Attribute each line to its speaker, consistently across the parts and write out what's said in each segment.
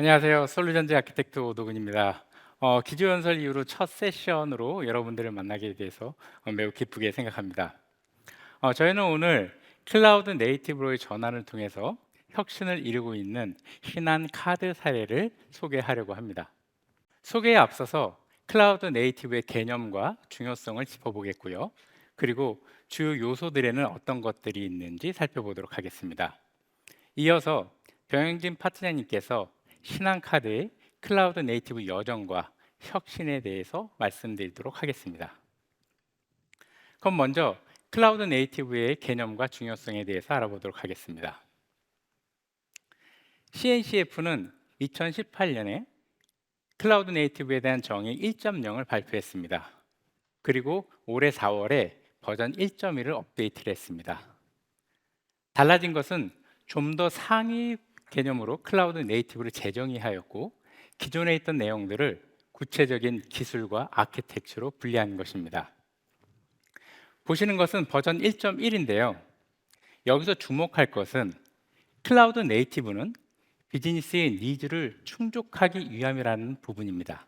Speaker 1: 안녕하세요. 솔루전즈 아키텍트 오도근입니다. 어, 기조연설 이후로 첫 세션으로 여러분들을 만나게 돼서 어, 매우 기쁘게 생각합니다. 어, 저희는 오늘 클라우드 네이티브로의 전환을 통해서 혁신을 이루고 있는 신한 카드 사례를 소개하려고 합니다. 소개에 앞서서 클라우드 네이티브의 개념과 중요성을 짚어보겠고요. 그리고 주요 요소들에는 어떤 것들이 있는지 살펴보도록 하겠습니다. 이어서 병영진 파트너님께서 신한카드의 클라우드 네이티브 여정과 혁신에 대해서 말씀드리도록 하겠습니다. 그럼 먼저 클라우드 네이티브의 개념과 중요성에 대해서 알아보도록 하겠습니다. CNCF는 2018년에 클라우드 네이티브에 대한 정의 1.0을 발표했습니다. 그리고 올해 4월에 버전 1.1을 업데이트를 했습니다. 달라진 것은 좀 더 상위 개념으로 클라우드 네이티브를 재정의하였고 기존에 있던 내용들을 구체적인 기술과 아키텍처로 분리한 것입니다. 보시는 것은 버전 1.1인데요. 여기서 주목할 것은 클라우드 네이티브는 비즈니스의 니즈를 충족하기 위함이라는 부분입니다.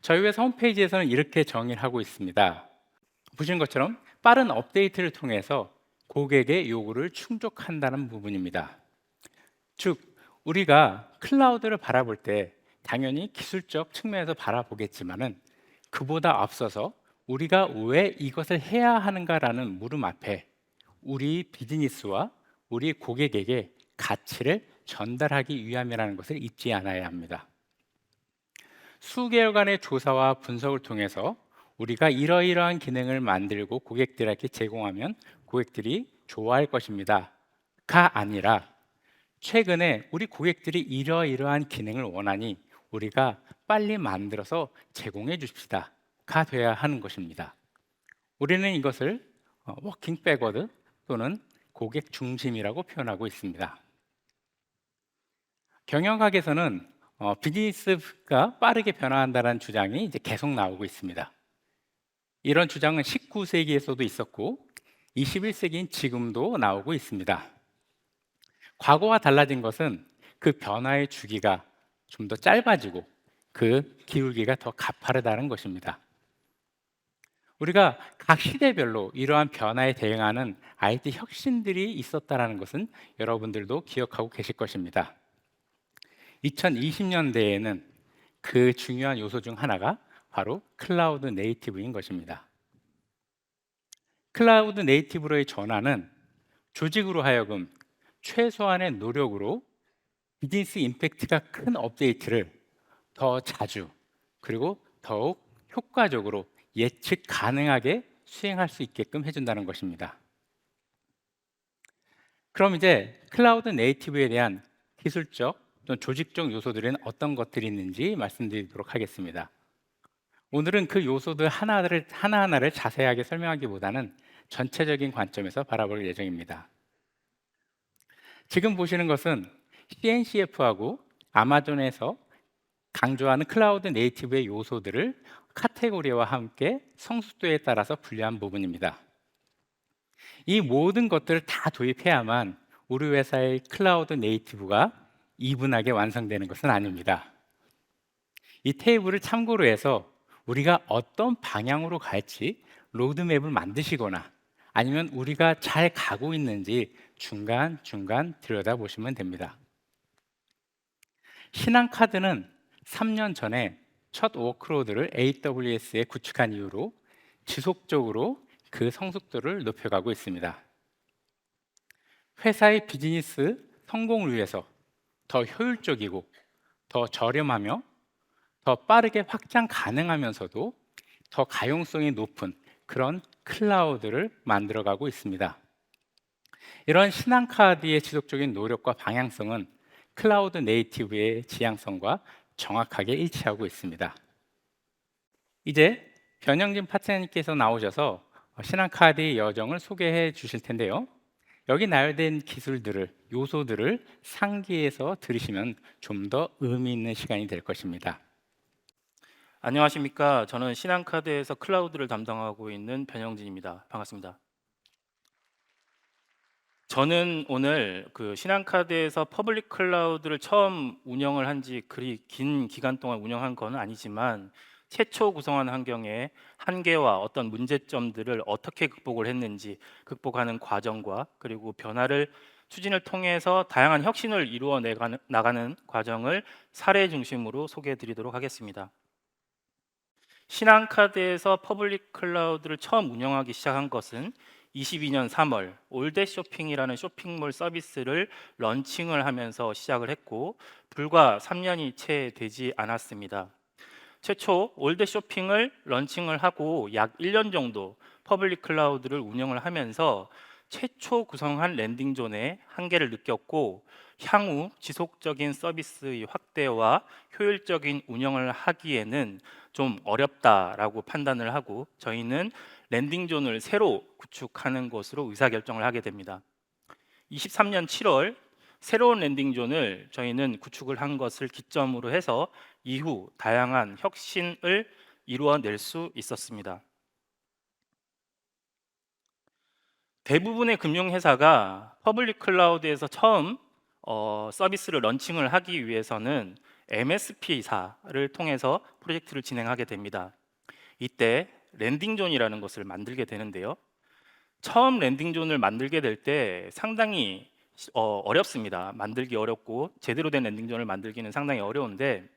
Speaker 1: 저희 회사 홈페이지에서는 이렇게 정의를 하고 있습니다. 보시는 것처럼 빠른 업데이트를 통해서 고객의 요구를 충족한다는 부분입니다. 즉, 우리가 클라우드를 바라볼 때 당연히 기술적 측면에서 바라보겠지만은 그보다 앞서서 우리가 왜 이것을 해야 하는가라는 물음 앞에 우리 비즈니스와 우리 고객에게 가치를 전달하기 위함이라는 것을 잊지 않아야 합니다. 수개월간의 조사와 분석을 통해서 우리가 이러이러한 기능을 만들고 고객들에게 제공하면 고객들이 좋아할 것입니다. 가 아니라 최근에 우리 고객들이 이러이러한 기능을 원하니 우리가 빨리 만들어서 제공해 줍시다. 가 돼야 하는 것입니다. 우리는 이것을 워킹 백워드 또는 고객 중심이라고 표현하고 있습니다. 경영학에서는 어, 비즈니스가 빠르게 변화한다는 주장이 이제 계속 나오고 있습니다. 이런 주장은 19세기에서도 있었고 21세기인 지금도 나오고 있습니다. 과거와 달라진 것은 그 변화의 주기가 좀 더 짧아지고 그 기울기가 더 가파르다는 것입니다. 우리가 각 시대별로 이러한 변화에 대응하는 IT 혁신들이 있었다는 것은 여러분들도 기억하고 계실 것입니다. 2020년대에는 그 중요한 요소 중 하나가 바로 클라우드 네이티브인 것입니다. 클라우드 네이티브로의 전환은 조직으로 하여금 최소한의 노력으로 비즈니스 임팩트가 큰 업데이트를 더 자주 그리고 더욱 효과적으로 예측 가능하게 수행할 수 있게끔 해준다는 것입니다. 그럼 이제 클라우드 네이티브에 대한 기술적 또는 조직적 요소들은 어떤 것들이 있는지 말씀드리도록 하겠습니다. 오늘은 그 요소들 하나를 하나하나를 자세하게 설명하기보다는 전체적인 관점에서 바라볼 예정입니다. 지금 보시는 것은 CNCF하고 아마존에서 강조하는 클라우드 네이티브의 요소들을 카테고리와 함께 성숙도에 따라서 분류한 부분입니다. 이 모든 것들을 다 도입해야만 우리 회사의 클라우드 네이티브가 이분하게 완성되는 것은 아닙니다. 이 테이블을 참고로 해서 우리가 어떤 방향으로 갈지 로드맵을 만드시거나 아니면 우리가 잘 가고 있는지 중간중간 들여다보시면 됩니다. 신한카드는 3년 전에 첫 워크로드를 AWS에 구축한 이후로 지속적으로 그 성숙도를 높여가고 있습니다. 회사의 비즈니스 성공을 위해서 더 효율적이고 더 저렴하며 더 빠르게 확장 가능하면서도 더 가용성이 높은 그런 클라우드를 만들어가고 있습니다. 이런 신한카드의 지속적인 노력과 방향성은 클라우드 네이티브의 지향성과 정확하게 일치하고 있습니다. 이제 변영진 파트너님께서 나오셔서 신한카드의 여정을 소개해 주실 텐데요. 여기 나열된 기술들을 요소들을 상기해서 들으시면 좀 더 의미 있는 시간이 될 것입니다.
Speaker 2: 안녕하십니까. 저는 신한카드에서 클라우드를 담당하고 있는 변영진입니다. 반갑습니다. 저는 오늘 그 신한카드에서 퍼블릭 클라우드를 처음 운영을 한 지 그리 긴 기간 동안 운영한 건 아니지만 최초 구성한 환경의 한계와 어떤 문제점들을 어떻게 극복을 했는지 극복하는 과정과 그리고 변화를 추진을 통해서 다양한 혁신을 이루어 나가는 과정을 사례 중심으로 소개해 드리도록 하겠습니다. 신한카드에서 퍼블릭 클라우드를 처음 운영하기 시작한 것은 22년 3월 올댓 쇼핑이라는 쇼핑몰 서비스를 런칭을 하면서 시작을 했고 불과 3년이 채 되지 않았습니다. 최초 올댓 쇼핑을 런칭을 하고 약 1년 정도 퍼블릭 클라우드를 운영을 하면서 최초 구성한 랜딩 존의 한계를 느꼈고 향후 지속적인 서비스의 확대와 효율적인 운영을 하기에는 좀 어렵다라고 판단을 하고 저희는 랜딩 존을 새로 구축하는 것으로 의사 결정을 하게 됩니다. 23년 7월 새로운 랜딩 존을 저희는 구축을 한 것을 기점으로 해서 이후 다양한 혁신을 이루어낼 수 있었습니다. 대부분의 금융회사가 퍼블릭 클라우드에서 처음 어, 서비스를 런칭을 하기 위해서는 MSP사를 통해서 프로젝트를 진행하게 됩니다. 이때 랜딩존이라는 것을 만들게 되는데요. 처음 랜딩존을 만들게 될 때 상당히 어, 어렵습니다. 만들기 어렵고 제대로 된 랜딩존을 만들기는 상당히 어려운데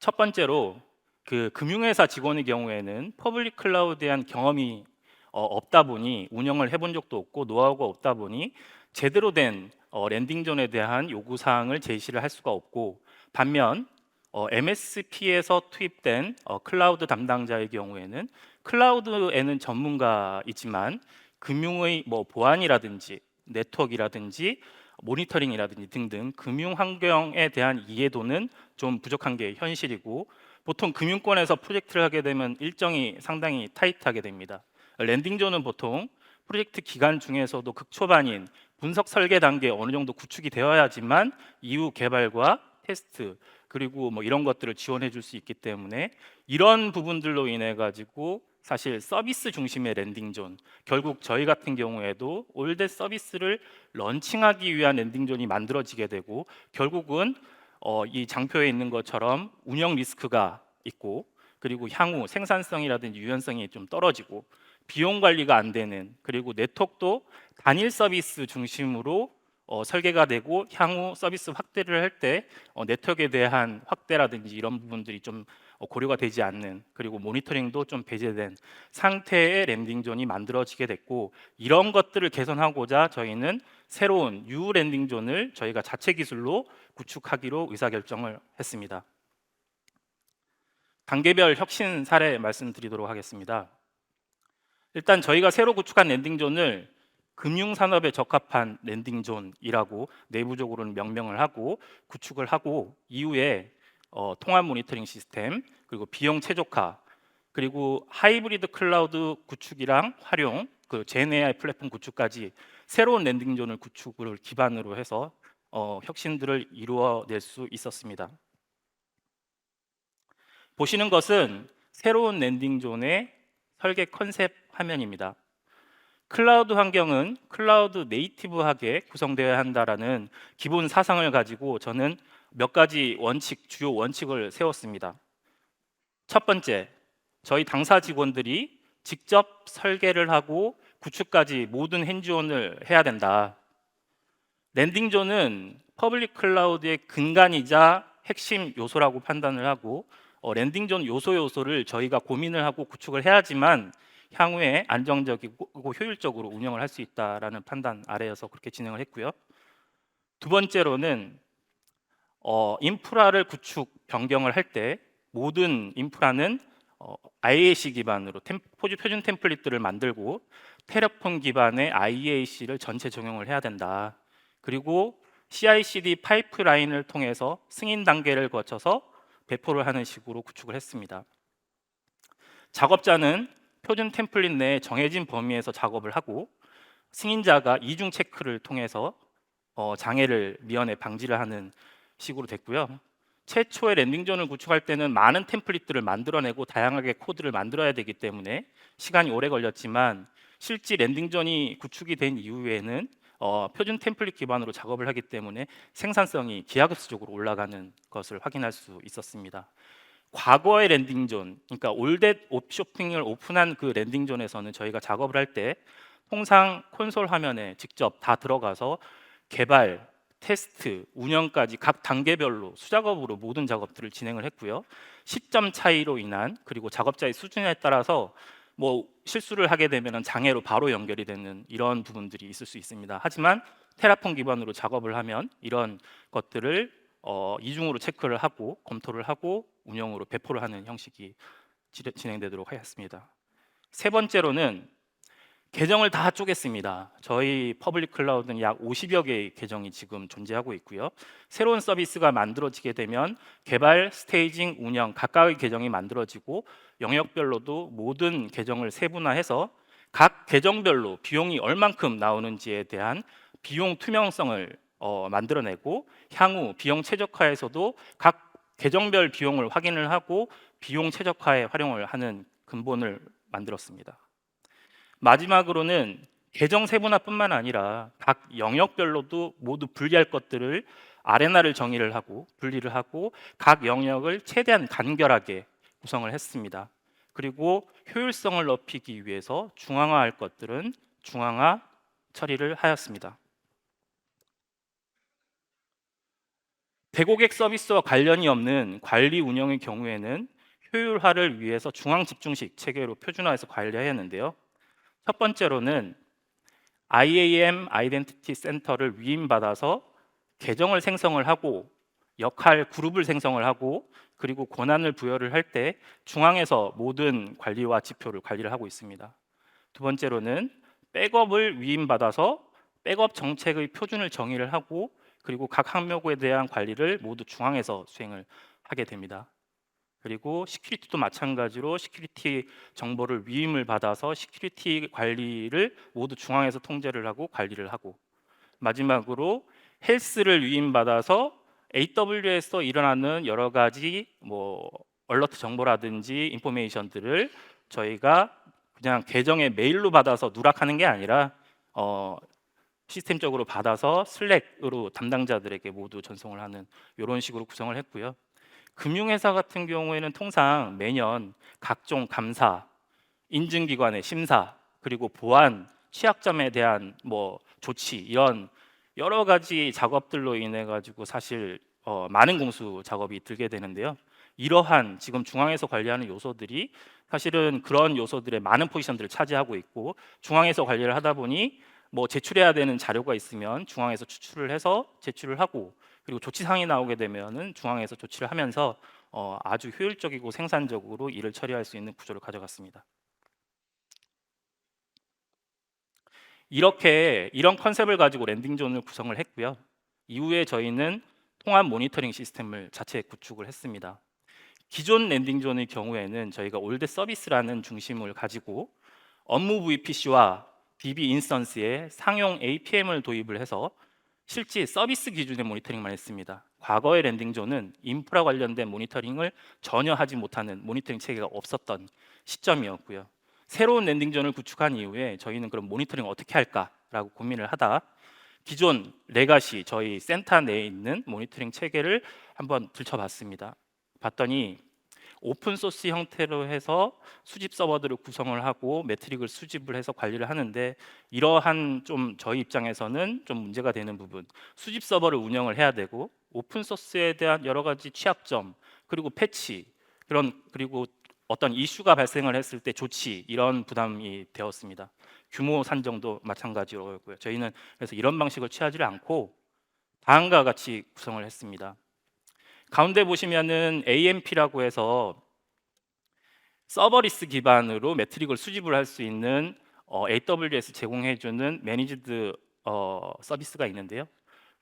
Speaker 2: 첫 번째로 그 금융회사 직원의 경우에는 퍼블릭 클라우드에 대한 경험이 어, 없다 보니 운영을 해본 적도 없고 노하우가 없다 보니 제대로 된 어, 랜딩존에 대한 요구 사항을 제시를 할 수가 없고 반면 어, MSP에서 투입된 어, 클라우드 담당자의 경우에는 클라우드에는 전문가이지만 금융의 뭐 보안이라든지 네트워크라든지 모니터링이라든지 등등 금융 환경에 대한 이해도는 좀 부족한 게 현실이고 보통 금융권에서 프로젝트를 하게 되면 일정이 상당히 타이트하게 됩니다. 랜딩존은 보통 프로젝트 기간 중에서도 극초반인 분석 설계 단계 어느 정도 구축이 되어야지만 이후 개발과 테스트 그리고 뭐 이런 것들을 지원해 줄 수 있기 때문에 이런 부분들로 인해 가지고 사실 서비스 중심의 랜딩 존 결국 저희 같은 경우에도 올댓 서비스를 런칭하기 위한 랜딩 존이 만들어지게 되고 결국은 어, 이 장표에 있는 것처럼 운영 리스크가 있고 그리고 향후 생산성이라든지 유연성이 좀 떨어지고 비용 관리가 안 되는 그리고 네트워크도 단일 서비스 중심으로 어, 설계가 되고 향후 서비스 확대를 할때 어, 네트워크에 대한 확대라든지 이런 부분들이 좀 어, 고려가 되지 않는 그리고 모니터링도 좀 배제된 상태의 랜딩 존이 만들어지게 됐고 이런 것들을 개선하고자 저희는 새로운 U 랜딩 존을 저희가 자체 기술로 구축하기로 의사 결정을 했습니다. 단계별 혁신 사례 말씀드리도록 하겠습니다. 일단 저희가 새로 구축한 랜딩 존을 금융 산업에 적합한 랜딩 존이라고 내부적으로는 명명을 하고 구축을 하고 이후에 어, 통합 모니터링 시스템 그리고 비용 최적화 그리고 하이브리드 클라우드 구축이랑 활용 그 제네아이 플랫폼 구축까지 새로운 랜딩 존을 구축을 기반으로 해서 어, 혁신들을 이루어낼 수 있었습니다. 보시는 것은 새로운 랜딩 존의 설계 컨셉 화면입니다. 클라우드 환경은 클라우드 네이티브하게 구성되어야 한다라는 기본 사상을 가지고 저는 몇 가지 원칙, 주요 원칙을 세웠습니다. 첫 번째, 저희 당사 직원들이 직접 설계를 하고 구축까지 모든 핸즈온을 해야 된다. 랜딩 존은 퍼블릭 클라우드의 근간이자 핵심 요소라고 판단을 하고 어, 랜딩 존 요소 요소를 저희가 고민을 하고 구축을 해야지만 향후에 안정적이고 효율적으로 운영을 할 수 있다라는 판단 아래여서 그렇게 진행을 했고요. 두 번째로는 어, 인프라를 구축 변경을 할 때 모든 인프라는 어, IAC 기반으로 템, 포즈 표준 템플릿들을 만들고 테레폼 기반의 IAC를 전체 적용을 해야 된다. 그리고 CI/CD 파이프라인을 통해서 승인 단계를 거쳐서 배포를 하는 식으로 구축을 했습니다. 작업자는 표준 템플릿 내에 정해진 범위에서 작업을 하고 승인자가 이중 체크를 통해서 어, 장애를 미연에 방지를 하는 식으로 됐고요. 최초의 랜딩존을 구축할 때는 많은 템플릿들을 만들어내고 다양하게 코드를 만들어야 되기 때문에 시간이 오래 걸렸지만 실제 랜딩존이 구축이 된 이후에는 어, 표준 템플릿 기반으로 작업을 하기 때문에 생산성이 기하급수적으로 올라가는 것을 확인할 수 있었습니다. 과거의 랜딩존, 그러니까 올댓 옵쇼핑을 오픈한 그 랜딩존에서는 저희가 작업을 할 때 통상 콘솔 화면에 직접 다 들어가서 개발, 테스트, 운영까지 각 단계별로 수작업으로 모든 작업들을 진행을 했고요. 시점 차이로 인한 그리고 작업자의 수준에 따라서 뭐 실수를 하게 되면 장애로 바로 연결이 되는 이런 부분들이 있을 수 있습니다. 하지만 테라폼 기반으로 작업을 하면 이런 것들을 어, 이중으로 체크를 하고 검토를 하고 운영으로 배포를 하는 형식이 지- 진행되도록 하였습니다. 세 번째로는 계정을 다 쪼갰습니다. 저희 퍼블릭 클라우드는 약 50여 개의 계정이 지금 존재하고 있고요. 새로운 서비스가 만들어지게 되면 개발, 스테이징, 운영 각각의 계정이 만들어지고 영역별로도 모든 계정을 세분화해서 각 계정별로 비용이 얼만큼 나오는지에 대한 비용 투명성을 어, 만들어내고 향후 비용 최적화에서도 각 계정별 비용을 확인을 하고 비용 최적화에 활용을 하는 근본을 만들었습니다. 마지막으로는 계정 세분화뿐만 아니라 각 영역별로도 모두 분리할 것들을 아레나를 정의를 하고 분리를 하고 각 영역을 최대한 간결하게 구성을 했습니다. 그리고 효율성을 높이기 위해서 중앙화할 것들은 중앙화 처리를 하였습니다. 대고객 서비스와 관련이 없는 관리 운영의 경우에는 효율화를 위해서 중앙 집중식 체계로 표준화해서 관리하였는데요. 첫 번째로는 IAM 아이덴티티 센터를 위임받아서 계정을 생성을 하고 역할 그룹을 생성을 하고 그리고 권한을 부여를 할 때 중앙에서 모든 관리와 지표를 관리를 하고 있습니다. 두 번째로는 백업을 위임받아서 백업 정책의 표준을 정의를 하고 그리고 각 항목에 대한 관리를 모두 중앙에서 수행을 하게 됩니다. 그리고 시큐리티도 마찬가지로 시큐리티 정보를 위임을 받아서 시큐리티 관리를 모두 중앙에서 통제를 하고 관리를 하고 마지막으로 헬스를 위임받아서 AWS에서 일어나는 여러 가지 뭐 얼러트 정보라든지 인포메이션들을 저희가 그냥 계정에 메일로 받아서 누락하는 게 아니라 어, 시스템적으로 받아서 슬랙으로 담당자들에게 모두 전송을 하는 이런 식으로 구성을 했고요. 금융회사 같은 경우에는 통상 매년 각종 감사, 인증기관의 심사, 그리고 보안, 취약점에 대한 뭐 조치 이런 여러 가지 작업들로 인해 가지고 사실 어, 많은 공수 작업이 들게 되는데요. 이러한 지금 중앙에서 관리하는 요소들이 사실은 그런 요소들의 많은 포지션들을 차지하고 있고 중앙에서 관리를 하다 보니 뭐 제출해야 되는 자료가 있으면 중앙에서 추출을 해서 제출을 하고 그리고 조치 사항이 나오게 되면은 중앙에서 조치를 하면서 어, 아주 효율적이고 생산적으로 일을 처리할 수 있는 구조를 가져갔습니다. 이렇게 이런 컨셉을 가지고 랜딩 존을 구성을 했고요. 이후에 저희는 통합 모니터링 시스템을 자체 구축을 했습니다. 기존 랜딩 존의 경우에는 저희가 올드 서비스라는 중심을 가지고 업무 VPC와 DB 인스턴스에 상용 APM을 도입을 해서 실제 서비스 기준의 모니터링만 했습니다. 과거의 랜딩존은 인프라 관련된 모니터링을 전혀 하지 못하는 모니터링 체계가 없었던 시점이었고요. 새로운 랜딩존을 구축한 이후에 저희는 그럼 모니터링 어떻게 할까라고 고민을 하다 기존 레가시 저희 센터 내에 있는 모니터링 체계를 한번 들춰봤습니다. 봤더니 오픈 소스 형태로 해서 수집 서버들을 구성을 하고 매트릭을 수집을 해서 관리를 하는데 이러한 좀 저희 입장에서는 좀 문제가 되는 부분 수집 서버를 운영을 해야 되고 오픈 소스에 대한 여러 가지 취약점 그리고 패치 그런 그리고 어떤 이슈가 발생을 했을 때 조치 이런 부담이 되었습니다. 규모 산정도 마찬가지로고요. 저희는 그래서 이런 방식을 취하지 않고 다음과 같이 구성을 했습니다. 가운데 보시면은 AMP라고 해서 서버리스 기반으로 매트릭을 수집을 할 수 있는 어, AWS 제공해주는 매니지드 어, 서비스가 있는데요.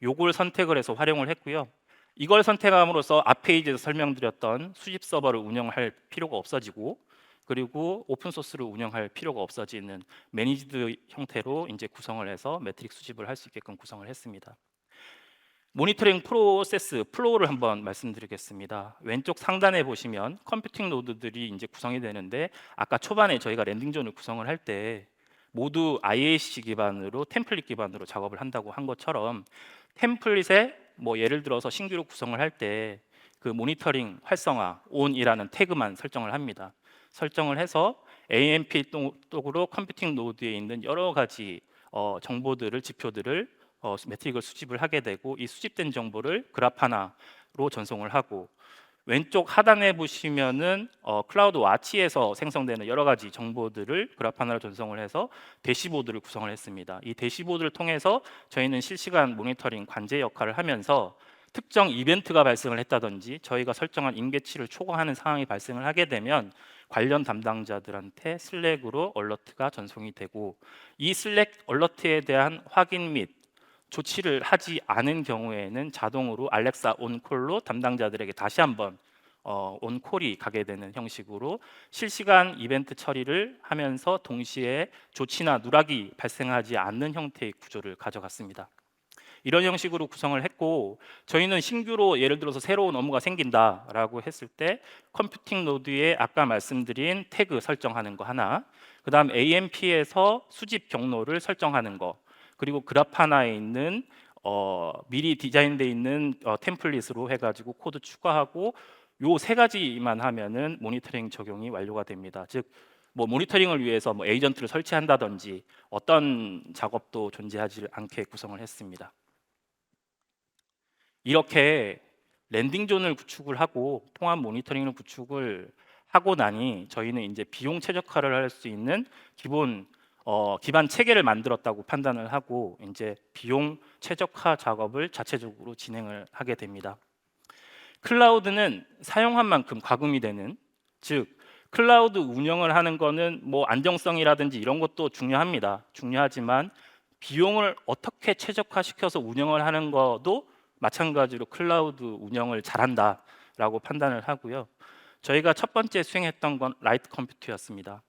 Speaker 2: 요걸 선택을 해서 활용을 했고요. 이걸 선택함으로써 앞 페이지에서 설명드렸던 수집 서버를 운영할 필요가 없어지고 그리고 오픈 소스를 운영할 필요가 없어지는 매니지드 형태로 이제 구성을 해서 매트릭 수집을 할 수 있게끔 구성을 했습니다. 모니터링 프로세스 플로우를 한번 말씀드리겠습니다. 왼쪽 상단에 보시면 컴퓨팅 노드들이 이제 구성이 되는데 아까 초반에 저희가 랜딩 존을 구성을 할 때 모두 IAC 기반으로 템플릿 기반으로 작업을 한다고 한 것처럼 템플릿에 뭐 예를 들어서 신규로 구성을 할 때 그 모니터링 활성화 on이라는 태그만 설정을 합니다. 설정을 해서 AMP 쪽으로 컴퓨팅 노드에 있는 여러 가지 어, 정보들을 지표들을 어, 매트릭을 수집을 하게 되고 이 수집된 정보를 그래프 하나로 전송을 하고 왼쪽 하단에 보시면은 어, 클라우드 와치에서 생성되는 여러 가지 정보들을 그래프 하나로 전송을 해서 대시보드를 구성을 했습니다. 이 대시보드를 통해서 저희는 실시간 모니터링 관제 역할을 하면서 특정 이벤트가 발생을 했다든지 저희가 설정한 임계치를 초과하는 상황이 발생을 하게 되면 관련 담당자들한테 슬랙으로 얼러트가 전송이 되고 이 슬랙 얼러트에 대한 확인 및 조치를 하지 않은 경우에는 자동으로 알렉사 온콜로 담당자들에게 다시 한번 어, 온콜이 가게 되는 형식으로 실시간 이벤트 처리를 하면서 동시에 조치나 누락이 발생하지 않는 형태의 구조를 가져갔습니다. 이런 형식으로 구성을 했고 저희는 신규로 예를 들어서 새로운 업무가 생긴다라고 했을 때 컴퓨팅 노드에 아까 말씀드린 태그 설정하는 거 하나 그다음 AMP에서 수집 경로를 설정하는 거 그리고 그래파나에 있는 어, 미리 디자인돼 있는 어, 템플릿으로 해가지고 코드 추가하고 요 세 가지만 하면은 모니터링 적용이 완료가 됩니다. 즉 뭐 모니터링을 위해서 뭐 에이전트를 설치한다든지 어떤 작업도 존재하지 않게 구성을 했습니다. 이렇게 랜딩 존을 구축을 하고 통합 모니터링을 구축을 하고 나니 저희는 이제 비용 최적화를 할 수 있는 기본 어, 기반 체계를 만들었다고 판단을 하고 이제 비용 최적화 작업을 자체적으로 진행을 하게 됩니다. 클라우드는 사용한 만큼 과금이 되는 즉 클라우드 운영을 하는 거는 뭐 안정성이라든지 이런 것도 중요합니다. 중요하지만 비용을 어떻게 최적화시켜서 운영을 하는 것도 마찬가지로 클라우드 운영을 잘한다라고 판단을 하고요. 저희가 첫 번째 수행했던 건 라이트 컴퓨트였습니다.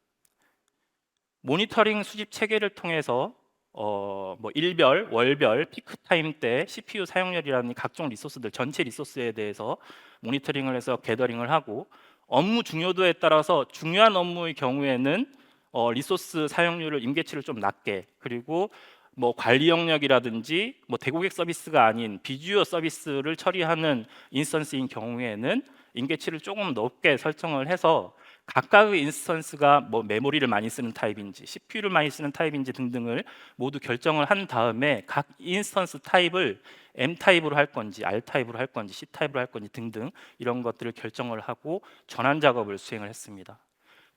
Speaker 2: 모니터링 수집 체계를 통해서 어, 뭐 일별, 월별, 피크 타임 때 CPU 사용량이라는 각종 리소스들 전체 리소스에 대해서 모니터링을 해서 게더링을 하고 업무 중요도에 따라서 중요한 업무의 경우에는 어, 리소스 사용률을 임계치를 좀 낮게 그리고 뭐 관리 영역이라든지 뭐 대고객 서비스가 아닌 비주어 서비스를 처리하는 인스턴스인 경우에는 임계치를 조금 높게 설정을 해서 각각의 인스턴스가 뭐 메모리를 많이 쓰는 타입인지 CPU를 많이 쓰는 타입인지 등등을 모두 결정을 한 다음에 각 인스턴스 타입을 M 타입으로 할 건지 R 타입으로 할 건지 C 타입으로 할 건지 등등 이런 것들을 결정을 하고 전환 작업을 수행을 했습니다.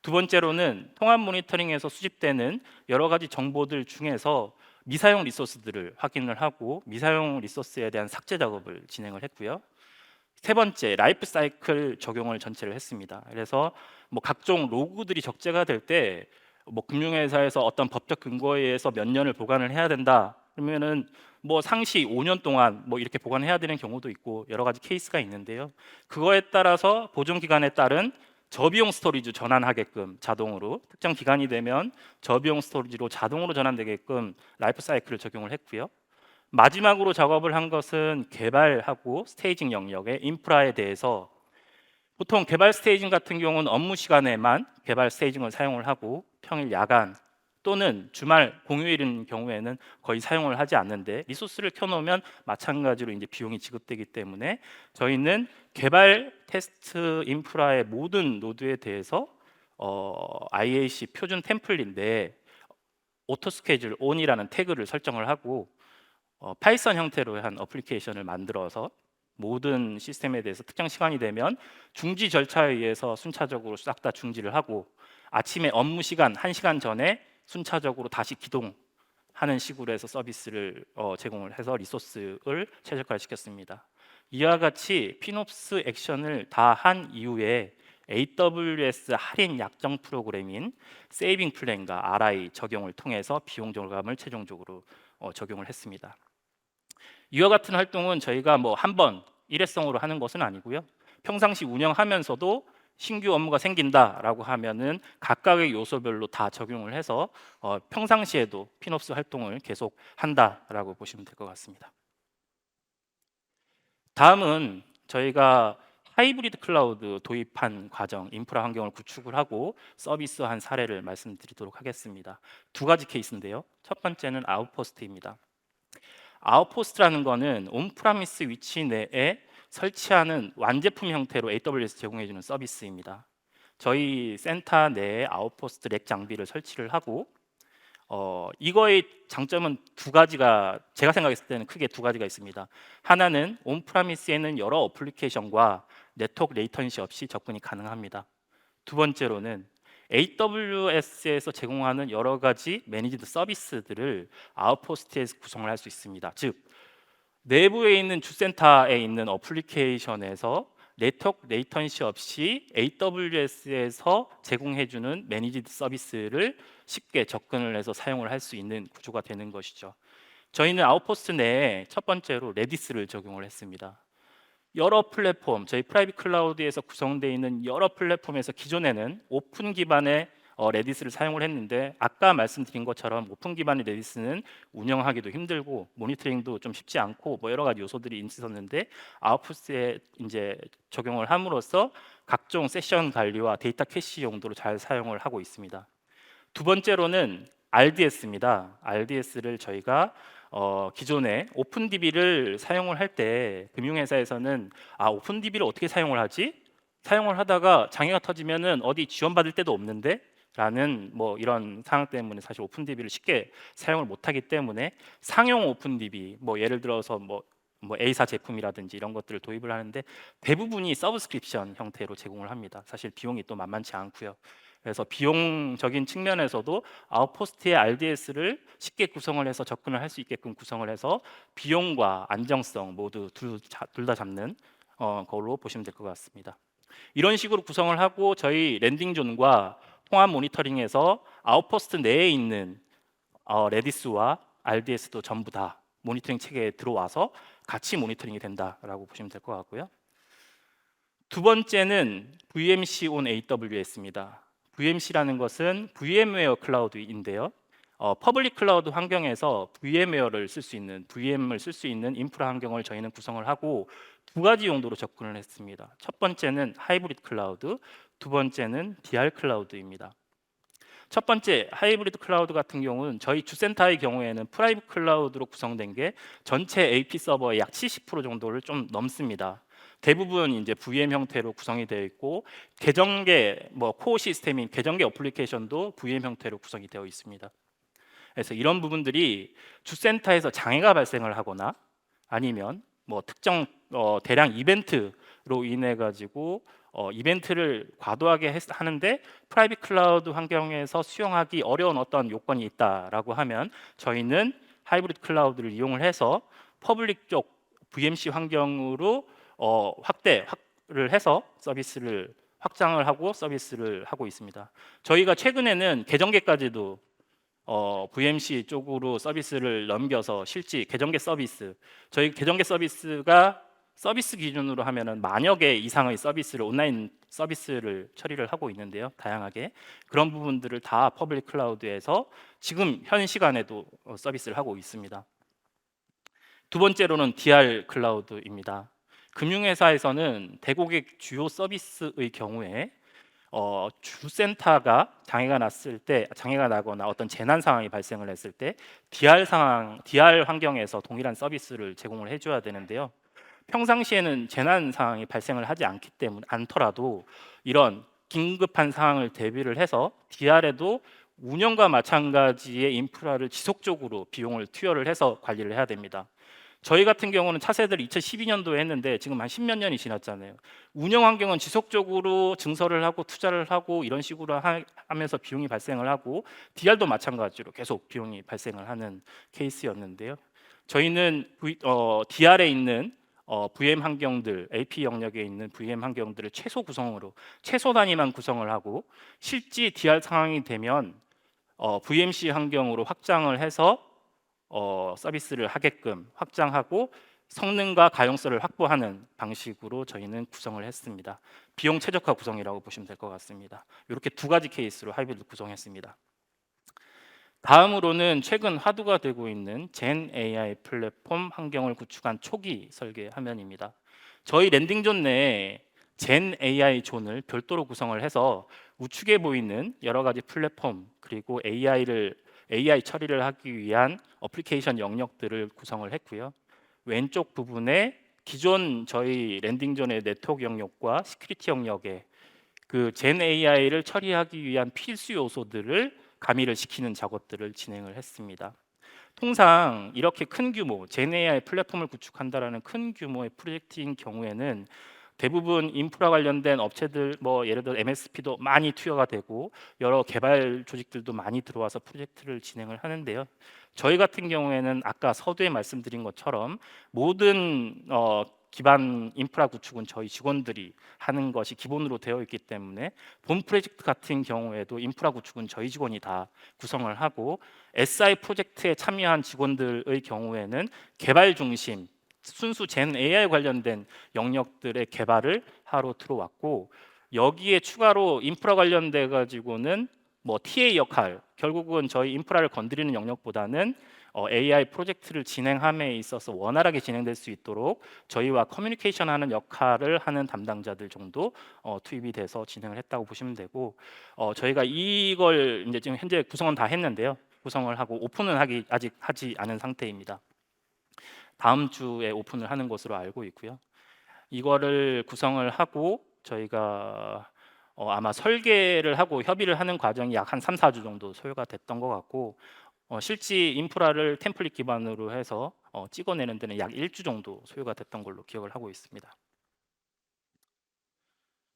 Speaker 2: 두 번째로는 통합 모니터링에서 수집되는 여러 가지 정보들 중에서 미사용 리소스들을 확인을 하고 미사용 리소스에 대한 삭제 작업을 진행을 했고요. 세 번째 라이프 사이클 적용을 전체를 했습니다. 그래서 뭐 각종 로그들이 적재가 될 때 뭐 금융회사에서 어떤 법적 근거에 의해서 몇 년을 보관을 해야 된다. 그러면은 뭐 상시 5년 동안 뭐 이렇게 보관해야 되는 경우도 있고 여러 가지 케이스가 있는데요. 그거에 따라서 보존 기간에 따른 저비용 스토리지 전환하게끔 자동으로 특정 기간이 되면 저비용 스토리지로 자동으로 전환되게끔 라이프 사이클을 적용을 했고요. 마지막으로 작업을 한 것은 개발하고 스테이징 영역의 인프라에 대해서 보통 개발 스테이징 같은 경우는 업무 시간에만 개발 스테이징을 사용을 하고 평일 야간 또는 주말 공휴일인 경우에는 거의 사용을 하지 않는데 리소스를 켜놓으면 마찬가지로 이제 비용이 지급되기 때문에 저희는 개발 테스트 인프라의 모든 노드에 대해서 어, IAC 표준 템플릿인데 오토 스케줄 온이라는 태그를 설정을 하고 어, 파이썬 형태로 한 어플리케이션을 만들어서 모든 시스템에 대해서 특정 시간이 되면 중지 절차에 의해서 순차적으로 싹 다 중지를 하고 아침에 업무 시간 1시간 전에 순차적으로 다시 기동하는 식으로 해서 서비스를 어, 제공을 해서 리소스를 최적화시켰습니다. 이와 같이 피노프스 액션을 다 한 이후에 AWS 할인 약정 프로그램인 세이빙 플랜과 RI 적용을 통해서 비용 절감을 최종적으로 어, 적용을 했습니다. 이와 같은 활동은 저희가 뭐 한 번 일회성으로 하는 것은 아니고요. 평상시 운영하면서도 신규 업무가 생긴다라고 하면은 각각의 요소별로 다 적용을 해서 어, 평상시에도 피노프스 활동을 계속 한다라고 보시면 될 것 같습니다. 다음은 저희가 하이브리드 클라우드 도입한 과정, 인프라 환경을 구축을 하고 서비스한 사례를 말씀드리도록 하겠습니다. 두 가지 케이스인데요. 첫 번째는 아웃포스트입니다. 아웃포스트라는 거는 온프라미스 위치 내에 설치하는 완제품 형태로 AWS 제공해 주는 서비스입니다. 저희 센터 내에 아웃포스트 렉 장비를 설치를 하고 어, 이거의 장점은 두 가지가 제가 생각했을 때는 크게 두 가지가 있습니다. 하나는 온프라미스에는 여러 어플리케이션과 네트워크 레이턴시 없이 접근이 가능합니다. 두 번째로는 AWS에서 제공하는 여러 가지 매니지드 서비스들을 아웃포스트에서 구성을 할 수 있습니다. 즉 내부에 있는 주센터에 있는 어플리케이션에서 네트워크 레이턴시 없이 AWS에서 제공해주는 매니지드 서비스를 쉽게 접근을 해서 사용을 할 수 있는 구조가 되는 것이죠. 저희는 아웃포스트 내에 첫 번째로 레디스를 적용을 했습니다. 여러 플랫폼, 저희 프라이빗 클라우드에서 구성되어 있는 여러 플랫폼에서 기존에는 오픈 기반의 어, 레디스를 사용을 했는데 아까 말씀드린 것처럼 오픈 기반의 레디스는 운영하기도 힘들고 모니터링도 좀 쉽지 않고 뭐 여러 가지 요소들이 있었는데 아웃포스트에 이제 적용을 함으로써 각종 세션 관리와 데이터 캐시 용도로 잘 사용을 하고 있습니다. 두 번째로는 RDS입니다. RDS를 저희가 어, 기존에 오픈DB를 사용을 할 때 금융회사에서는 아 오픈DB를 어떻게 사용을 하지? 사용을 하다가 장애가 터지면은 어디 지원받을 데도 없는데 라는 뭐 이런 상황 때문에 사실 오픈DB를 쉽게 사용을 못하기 때문에 상용 오픈DB 뭐 예를 들어서 뭐 뭐 A사 제품이라든지 이런 것들을 도입을 하는데 대부분이 서브스크립션 형태로 제공을 합니다. 사실 비용이 또 만만치 않고요. 그래서 비용적인 측면에서도 아웃포스트의 RDS를 쉽게 구성을 해서 접근을 할 수 있게끔 구성을 해서 비용과 안정성 모두 둘 다 잡는 어, 걸로 보시면 될 것 같습니다. 이런 식으로 구성을 하고 저희 랜딩 존과 통합 모니터링에서 아웃포스트 내에 있는 어, 레디스와 RDS도 전부 다 모니터링 체계에 들어와서 같이 모니터링이 된다라고 보시면 될 것 같고요. 두 번째는 VMC on AWS입니다. VMC라는 것은 VM웨어 클라우드인데요. 어, 퍼블릭 클라우드 환경에서 VM웨어를 쓸 수 있는 VM을 쓸 수 있는 인프라 환경을 저희는 구성을 하고 두 가지 용도로 접근을 했습니다. 첫 번째는 하이브리드 클라우드, 두 번째는 DR 클라우드입니다. 첫 번째 하이브리드 클라우드 같은 경우는 저희 주센터의 경우에는 프라이빗 클라우드로 구성된 게 전체 AP 서버의 약 70% 정도를 좀 넘습니다. 대부분 이제 VM 형태로 구성이 되어 있고 계정계 뭐 코어 시스템인 계정계 어플리케이션도 VM 형태로 구성이 되어 있습니다. 그래서 이런 부분들이 주센터에서 장애가 발생을 하거나 아니면 뭐 특정 어, 대량 이벤트로 인해 가지고 어, 이벤트를 과도하게 했, 하는데 프라이빗 클라우드 환경에서 수용하기 어려운 어떤 요건이 있다라고 하면 저희는 하이브리드 클라우드를 이용을 해서 퍼블릭 쪽 VMC 환경으로 어, 확대를 해서 서비스를 확장을 하고 서비스를 하고 있습니다. 저희가 최근에는 계정계까지도 어, VMC 쪽으로 서비스를 넘겨서 실제 계정계 서비스 저희 계정계 서비스가 서비스 기준으로 하면은 만여 개 이상의 서비스를 온라인 서비스를 처리를 하고 있는데요. 다양하게 그런 부분들을 다 퍼블릭 클라우드에서 지금 현 시간에도 어, 서비스를 하고 있습니다. 두 번째로는 DR 클라우드입니다. 금융회사에서는 대고객 주요 서비스의 경우에 어, 주센터가 장애가 났을 때 장애가 나거나 어떤 재난 상황이 발생을 했을 때 DR 상황, DR 환경에서 동일한 서비스를 제공을 해줘야 되는데요. 평상시에는 재난 상황이 발생을 하지 않기 때문에 않더라도 이런 긴급한 상황을 대비를 해서 DR에도 운영과 마찬가지의 인프라를 지속적으로 비용을 투여를 해서 관리를 해야 됩니다. 저희 같은 경우는 차세대를 2012년도에 했는데 지금 한 십몇 년이 지났잖아요. 운영 환경은 지속적으로 증설을 하고 투자를 하고 이런 식으로 하, 면서 비용이 발생을 하고 DR도 마찬가지로 계속 비용이 발생을 하는 케이스였는데요. 저희는 v, 어, DR에 있는 어, VM 환경들, AP 영역에 있는 VM 환경들을 최소 구성으로 최소 단위만 구성을 하고 실제 DR 상황이 되면 어, VMC 환경으로 확장을 해서 어, 서비스를 하게끔 확장하고 성능과 가용성을 확보하는 방식으로 저희는 구성을 했습니다. 비용 최적화 구성이라고 보시면 될 것 같습니다. 이렇게 두 가지 케이스로 하이브리드 구성했습니다. 다음으로는 최근 화두가 되고 있는 젠 AI 플랫폼 환경을 구축한 초기 설계 화면입니다. 저희 랜딩존 내에 젠 AI 존을 별도로 구성을 해서 우측에 보이는 여러 가지 플랫폼 그리고 AI를 AI 처리를 하기 위한 어플리케이션 영역들을 구성을 했고요. 왼쪽 부분에 기존 저희 랜딩 존의 네트워크 영역과 시큐리티 영역에 그젠 AI를 처리하기 위한 필수 요소들을 가미를 시키는 작업들을 진행을 했습니다. 통상 이렇게 큰 규모 젠 AI 플랫폼을 구축한다라는 큰 규모의 프로젝트인 경우에는 대부분 인프라 관련된 업체들 뭐 예를 들어 MSP도 많이 투여가 되고 여러 개발 조직들도 많이 들어와서 프로젝트를 진행을 하는데요. 저희 같은 경우에는 아까 서두에 말씀드린 것처럼 모든 어, 기반 인프라 구축은 저희 직원들이 하는 것이 기본으로 되어 있기 때문에 본 프로젝트 같은 경우에도 인프라 구축은 저희 직원이 다 구성을 하고 SI 프로젝트에 참여한 직원들의 경우에는 개발 중심 순수 젠 AI 관련된 영역들의 개발을 하러 들어왔고 여기에 추가로 인프라 관련돼 가지고는 뭐 TA 역할 결국은 저희 인프라를 건드리는 영역보다는 어, AI 프로젝트를 진행함에 있어서 원활하게 진행될 수 있도록 저희와 커뮤니케이션하는 역할을 하는 담당자들 정도 어, 투입이 돼서 진행을 했다고 보시면 되고 어, 저희가 이걸 이제 지금 현재 구성은 다 했는데요 구성을 하고 오픈은 하기 아직 하지 않은 상태입니다. 다음 주에 오픈을 하는 것으로 알고 있고요. 이거를 구성을 하고 저희가 어, 아마 설계를 하고 협의를 하는 과정이 약 한 3, 4주 정도 소요가 됐던 것 같고 어, 실제 인프라를 템플릿 기반으로 해서 어, 찍어내는 데는 약 1주 정도 소요가 됐던 걸로 기억을 하고 있습니다.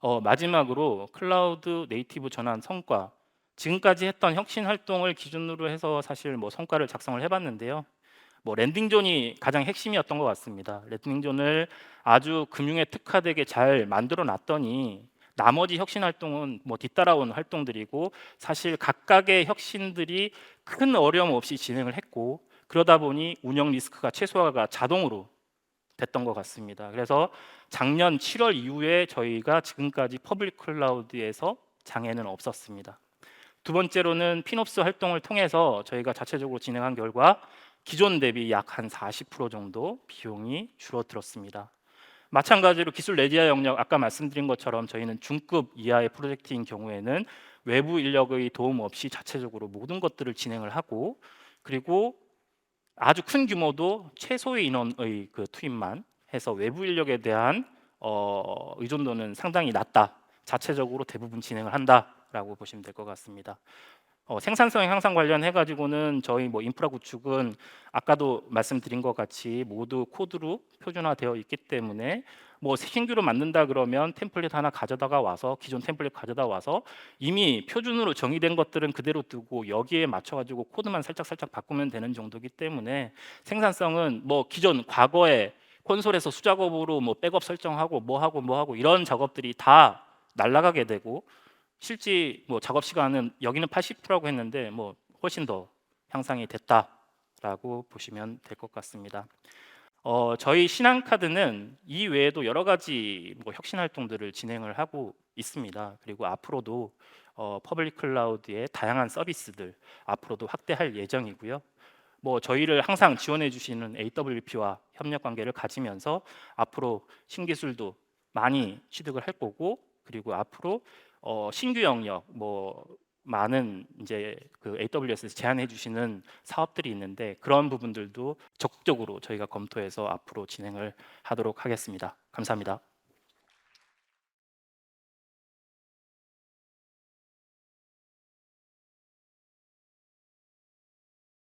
Speaker 2: 어, 마지막으로 클라우드 네이티브 전환 성과 지금까지 했던 혁신 활동을 기준으로 해서 사실 뭐 성과를 작성을 해봤는데요. 뭐 랜딩존이 가장 핵심이었던 것 같습니다. 랜딩존을 아주 금융에 특화되게 잘 만들어 놨더니 나머지 혁신 활동은 뭐 뒤따라온 활동들이고 사실 각각의 혁신들이 큰 어려움 없이 진행을 했고 그러다 보니 운영 리스크가 최소화가 자동으로 됐던 것 같습니다. 그래서 작년 7월 이후에 저희가 지금까지 퍼블릭 클라우드에서 장애는 없었습니다. 두 번째로는 피놉스 활동을 통해서 저희가 자체적으로 진행한 결과 기존 대비 약 한 40% 정도 비용이 줄어들었습니다. 마찬가지로 기술 레디아 영역 아까 말씀드린 것처럼 저희는 중급 이하의 프로젝트인 경우에는 외부 인력의 도움 없이 자체적으로 모든 것들을 진행을 하고 그리고 아주 큰 규모도 최소의 인원의 그 투입만 해서 외부 인력에 대한 어, 의존도는 상당히 낮다. 자체적으로 대부분 진행을 한다라고 보시면 될 것 같습니다. 어, 생산성 향상 관련해 가지고는 저희 뭐 인프라 구축은 아까도 말씀드린 것 같이 모두 코드로 표준화되어 있기 때문에 뭐 신규로 만든다 그러면 템플릿 하나 가져다가 와서 기존 템플릿 가져다 와서 이미 표준으로 정의된 것들은 그대로 두고 여기에 맞춰 가지고 코드만 살짝 살짝 바꾸면 되는 정도이기 때문에 생산성은 뭐 기존 과거에 콘솔에서 수작업으로 뭐 백업 설정하고 뭐 하고 뭐 하고 이런 작업들이 다 날아가게 되고 실제 뭐 작업 시간은 여기는 80%라고 했는데 뭐 훨씬 더 향상이 됐다라고 보시면 될 것 같습니다. 어, 저희 신한카드는 이 외에도 여러 가지 뭐 혁신 활동들을 진행을 하고 있습니다. 그리고 앞으로도 어, 퍼블릭 클라우드의 다양한 서비스들 앞으로도 확대할 예정이고요. 뭐 저희를 항상 지원해 주시는 AWP와 협력 관계를 가지면서 앞으로 신기술도 많이 취득을 할 거고 그리고 앞으로 어, 신규 영역 뭐 많은 이제 그 AWS에서 제안해 주시는 사업들이 있는데 그런 부분들도 적극적으로 저희가 검토해서 앞으로 진행을 하도록 하겠습니다. 감사합니다.